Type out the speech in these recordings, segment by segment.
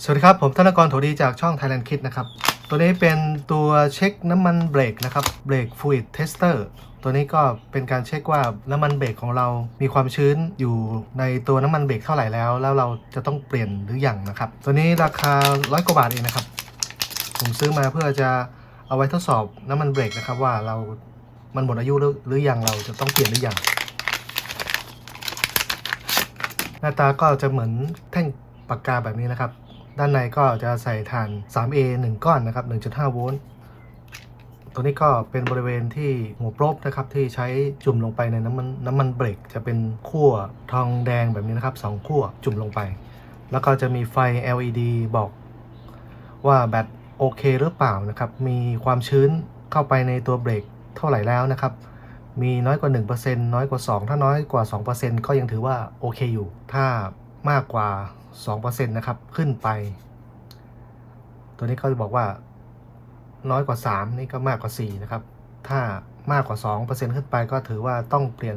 สวัสดีครับ ผมธนกรโถดีจากช่อง Thailand Kit นะครับ ตัวนี้เป็นตัวเช็คน้ำมันเบรกนะครับเบรก Fluid Tester ตัวนี้ก็เป็นการเช็คว่าน้ำมันเบรกของเรามีความชื้นอยู่ในตัวน้ำมันเบรกเท่าไหร่แล้ว แล้วเราจะต้องเปลี่ยนหรืออยังนะครับ ตัวนี้ราคาร้อยกว่าบาทเองนะครับ ผมซื้อมาเพื่อจะเอาไว้ทดสอบน้ำมันเบรกนะครับว่าเรา มันหมดอายุหรือหรือยังเราจะต้องเปลี่ยนหรือยังหน้าตาก็จะเหมือนแท่งปากกาแบบนี้นะครับ ด้านในก็จะใส่ถ่าน 3A 1 ก้อนนะครับ 1.5 โวลต์ ตัวนี้ก็เป็นบริเวณที่หัวโปรบนะครับที่ใช้จุ่มลงไปในน้ำมันน้ำมันเบรกจะเป็นขั้วทองแดงแบบนี้นะครับสองขั้วจุ่มลงไป แล้วก็จะมีไฟ LED บอกว่าแบตโอเคหรือเปล่านะครับ มีความชื้นเข้าไปในตัวเบรกเท่าไหร่แล้วนะครับ มีน้อยกว่า 1%น้อยกว่า 2 ถ้าน้อยกว่า 2%ก็ยังถือว่าโอเคอยู่ ถ้ามากกว่า 2%นะครับ ขึ้นไป ตัวนี้ก็จะบอกว่า น้อยกว่า 3 นี่ก็มากกว่า 4 นะครับ ถ้ามากกว่า 2%ขึ้นไปก็ถือว่าต้องเปลี่ยน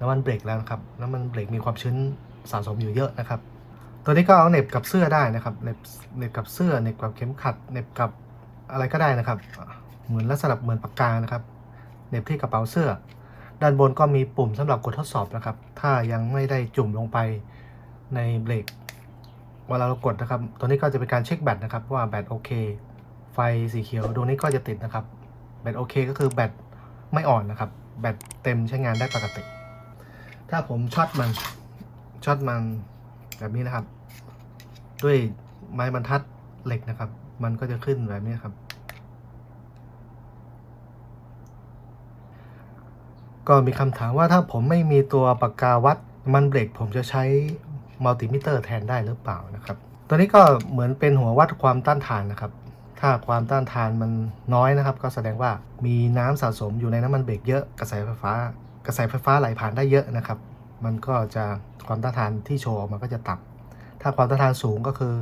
น้ำมันเบรกแล้วนะครับ น้ำมันเบรกมีความชื้นสะสมอยู่เยอะนะครับ ตัวนี้ก็เอาเน็บกับเสื้อได้นะครับเน็บเน็บกับเสื้อเน็บกับเข็มขัดเน็บกับอะไรก็ได้นะครับ เหมือนลักษณะเหมือนปากกานะครับเน็บที่กระเป๋าเสื้อ ด้านบนก็มีปุ่มสำหรับกดทดสอบนะครับ ถ้ายังไม่ได้จุ่มลงไปในเบรก เวลาเรากดนะครับ ตัวนี้ก็จะเป็นการเช็คแบตนะครับว่าแบตโอเค ไฟสีเขียวดวงนี้ก็จะติดนะครับ แบตโอเคก็คือแบตไม่อ่อนนะครับ แบตเต็มใช้งานได้ปกติ ถ้าผมช็อตมัน ช็อตมันแบบนี้นะครับ ด้วยไม้บรรทัดเหล็กนะครับ มันก็จะขึ้นแบบนี้ครับก็มีคำถามว่าถ้าผมไม่มีตัวปากกาวัดมันเบรกผมจะใช้ มัลติมิเตอร์แทนได้หรือเปล่านะครับ ตัวนี้ก็เหมือนเป็นหัววัดความต้านทานนะครับ ถ้าความต้านทานมันน้อยนะครับ ก็แสดงว่ามีน้ำสะสมอยู่ในน้ำมันเบรกเยอะกระแสไฟฟ้ากระแสไฟฟ้าไหลผ่านได้เยอะนะครับ มันก็จะความต้านทานที่โชว์ออกมาก็จะต่ำถ้าความต้านทานสูงก็คือ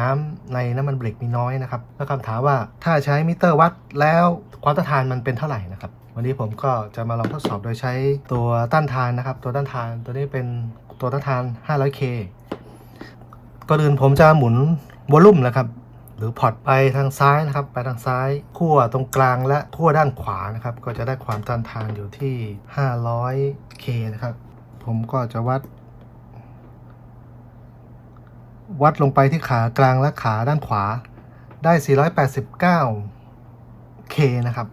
น้ำในน้ำมันเบรกมีน้อยนะครับแล้วคำถามว่าถ้าใช้มิเตอร์วัดแล้วความต้านทานมันเป็นเท่าไหร่นะครับ วันนี้ผมก็จะมาลองทดสอบโดยใช้ตัวต้านทานนะครับ ตัวต้านทานตัวนี้เป็นตัวต้านทาน 500K ก่อนอื่นผมจะหมุนวอลลุ่มนะครับ หรือพอร์ตไปทางซ้ายนะครับ ไปทางซ้ายขั้วตรงกลางและขั้วด้านขวานะครับ ก็จะได้ความต้านทานอยู่ที่ 500K นะครับ ผมก็จะวัด วัดลงไปที่ขากลางและขาด้านขวาได้ 489K นะครับ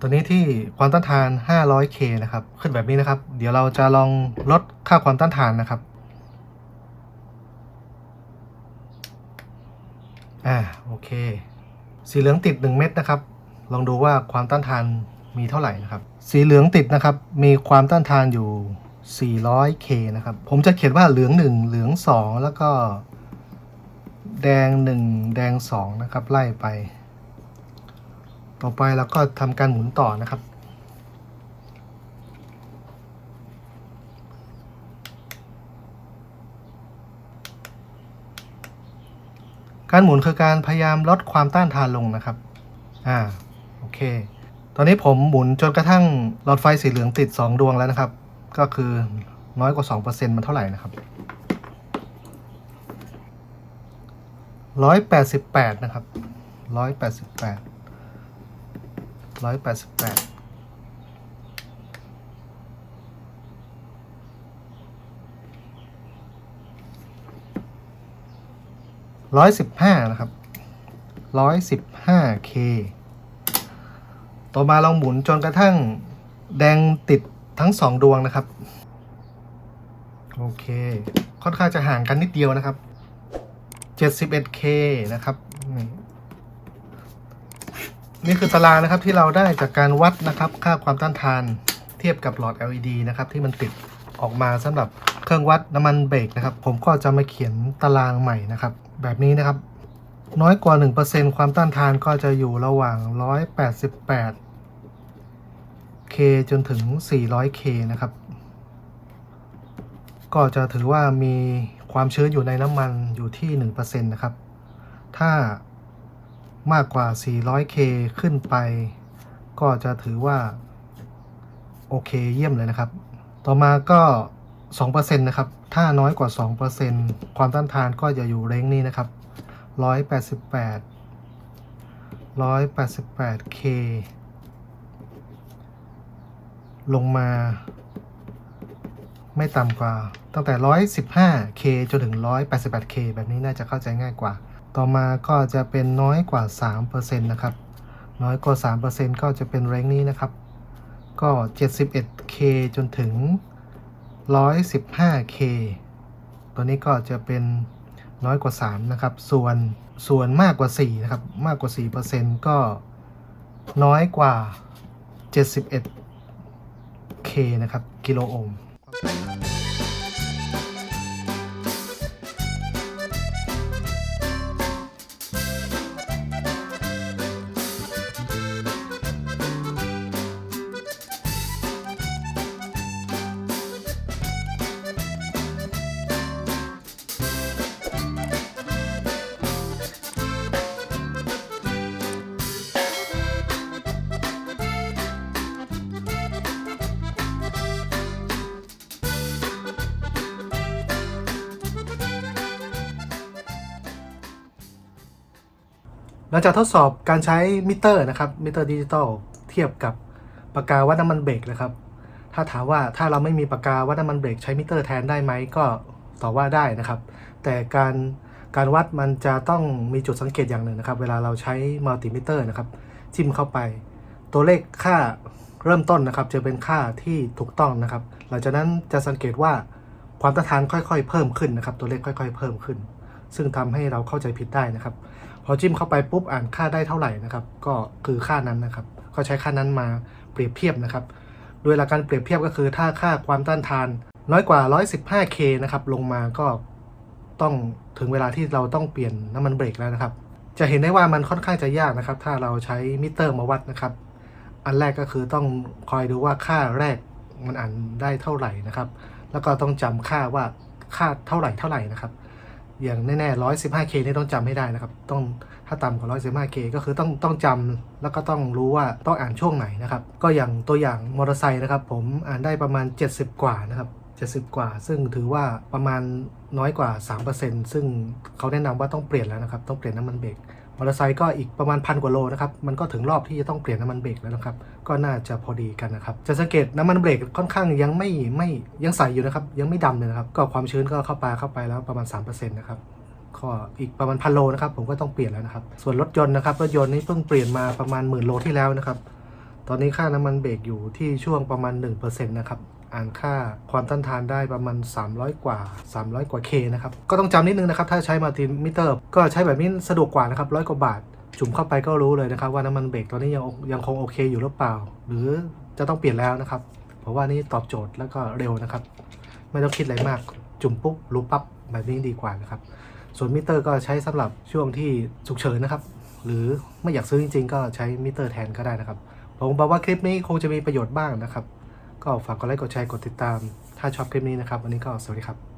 ตัวนี้ที่ความต้านทาน 500K นะครับ ขึ้นแบบนี้นะครับ เดี๋ยวเราจะลองลดค่าความต้านทานนะครับ อ่า โอเค สีเหลืองติด 1 เม็ดนะครับ ลองดูว่าความต้านทานมีเท่าไหร่นะครับ สีเหลืองติดนะครับ มีความต้านทานอยู่ 400K นะครับ ผมจะเขียนว่าเหลือง 1 เหลือง 2 แล้วก็ แดง 1 แดง 2 นะครับ ไล่ไป ต่อไปเราก็ทำการหมุนต่อนะครับ การหมุนคือการพยายามลดความต้านทานลงนะครับ อ่า โอเค ตอนนี้ผมหมุนจนกระทั่งหลอดไฟสีเหลืองติด 2 ดวงแล้วนะครับ ก็คือน้อยกว่า 2%มันเท่าไหร่นะครับ188นะครับ188 ร้อยแปดสิบแปดร้อยสิบห้านะครับร้อยสิบห้าเคต่อมาลองหมุนจนกระทั่งแดงติดทั้งสองดวงนะครับ โอเค ค่อนข้างจะห่างกันนิดเดียวนะครับ 71K นะครับ นี่คือตารางนะครับที่เราได้จากการวัดนะครับค่าความต้านทานเทียบกับหลอด LED นะครับที่มันติดออกมาสำหรับเครื่องวัดน้ำมันเบรกนะครับ ผมก็จะมาเขียนตารางใหม่นะครับ แบบนี้นะครับ น้อยกว่า 1%ความต้านทานก็จะอยู่ระหว่าง 188K จนถึง 400K นะครับ ก็จะถือว่ามีความชื้นอยู่ในน้ำมันอยู่ที่ 1%นะครับ ถ้า มากกว่า 400K ขึ้นไป ก็จะถือว่า โอเคเยี่ยมเลยนะครับ ต่อมาก็ 2%นะครับ ถ้าน้อยกว่า 2%ความต้านทานก็จะอยู่เร้งนี้นะครับ 188 188K ลงมา ไม่ต่ำกว่าตั้งแต่ 115K จนถึง 188K แบบนี้น่าจะเข้าใจง่ายกว่า ต่อมาก็จะเป็นน้อยกว่า 3%นะครับ น้อยกว่า 3%ก็จะเป็นแรงนี้นะครับ ก็ 71K จนถึง 115K ตัวนี้ก็จะเป็นน้อยกว่า 3 นะครับ ส่วนส่วนมากกว่า 4 นะครับ มากกว่า 4%ก็น้อยกว่า 71K นะครับ กิโลโอห์ม หลังจากทดสอบการใช้มิเตอร์นะครับมิเตอร์ดิจิตอลเทียบกับปากกาวัดน้ำมันเบรกนะครับ ถ้าถามว่าถ้าเราไม่มีปากกาวัดน้ำมันเบรกใช้มิเตอร์แทนได้ไหมก็ตอบว่าได้นะครับ แต่การการวัดมันจะต้องมีจุดสังเกตอย่างหนึ่งนะครับ เวลาเราใช้มัลติมิเตอร์นะครับ จิ้มเข้าไป ตัวเลขค่าเริ่มต้นนะครับ จะเป็นค่าที่ถูกต้องนะครับ หลังจากนั้นจะสังเกตว่าความต้านทานค่อยๆ เพิ่มขึ้นนะครับ ตัวเลขค่อย ๆ เพิ่มขึ้น ซึ่งทำให้เราเข้าใจผิดได้นะครับ พอจิ้มเข้าไปปุ๊บอ่านค่าได้เท่าไหร่นะครับ ก็คือค่านั้นนะครับ ก็ใช้ค่านั้นมาเปรียบเทียบนะครับ โดยหลักการเปรียบเทียบก็คือถ้าค่าความต้านทาน น้อยกว่า 115K นะครับ ลงมาก็ต้องถึงเวลาที่เราต้องเปลี่ยนน้ำมันเบรกแล้วนะครับ จะเห็นได้ว่ามันค่อนข้างจะยากนะครับ ถ้าเราใช้มิเตอร์มาวัดนะครับ อันแรกก็คือต้องคอยดูว่าค่าแรกมันอ่านได้เท่าไหร่นะครับ แล้วก็ต้องจำค่าว่าค่าเท่าไหร่เท่าไหร่นะครับ อย่างแน่ๆร้อยสิบห้าเคนี่ต้องจำให้ได้นะครับ ต้องถ้าต่ำกว่าร้อยสิบห้าเคก็คือต้องต้องจำแล้วก็ต้องรู้ว่าต้องอ่านช่วงไหนนะครับ ก็อย่างตัวอย่างมอเตอร์ไซค์นะครับ ผมอ่านได้ประมาณ 70 กว่านะครับ70 กว่า ซึ่งถือว่าประมาณน้อยกว่า 3%ซึ่งเขาแนะนำว่าต้องเปลี่ยนแล้วนะครับ ต้องเปลี่ยนน้ำมันเบรก มอเตอร์ไซค์ก็อีกประมาณพันกว่าโลนะครับ มันก็ถึงรอบที่จะต้องเปลี่ยนน้ำมันเบรกแล้วนะครับ ก็น่าจะพอดีกันนะครับ จะสังเกตน้ำมันเบรกค่อนข้างยังไม่ไม่ยังใสอยู่นะครับ ยังไม่ดำเลยนะครับ ก็ความชื้นก็เข้าไปเข้าไปแล้วประมาณ 3%นะครับก็อีกประมาณพันโลนะครับ ผมก็ต้องเปลี่ยนแล้วนะครับ ส่วนรถยนต์นะครับ รถยนต์นี่เพิ่งเปลี่ยนมาประมาณหมื่นโลที่แล้วนะครับ ตอนนี้ค่าน้ำมันเบรกอยู่ที่ช่วงประมาณ1%นะครับ อ่านค่าความต้านทานได้ประมาณ 300 กว่า 300 กว่า K นะครับ ก็ต้องจำนิดนึงนะครับ ถ้าใช้มัลติมิเตอร์ ก็ใช้แบบนี้สะดวกกว่านะครับร้อยกว่าบาท จุ่มเข้าไปก็รู้เลยนะครับ ว่าน้ำมันเบรกตอนนี้ยังยังคงโอเคอยู่หรือเปล่า หรือจะต้องเปลี่ยนแล้วนะครับ เพราะว่านี่ตอบโจทย์แล้วก็เร็วนะครับ ไม่ต้องคิดอะไรมาก จุ่มปุ๊บรู้ปั๊บแบบนี้ดีกว่านะครับ ส่วนมิเตอร์ก็ใช้สำหรับช่วงที่ฉุกเฉินนะครับ หรือไม่อยากซื้อจริง ๆ ก็ใช้มิเตอร์แทนก็ได้นะครับผมบอกว่าคลิปนี้คงจะมีประโยชน์บ้างนะครับ ก็ฝากกดไลค์กดแชร์กดติดตาม ถ้าชอบคลิปนี้นะครับ วันนี้ก็สวัสดีครับ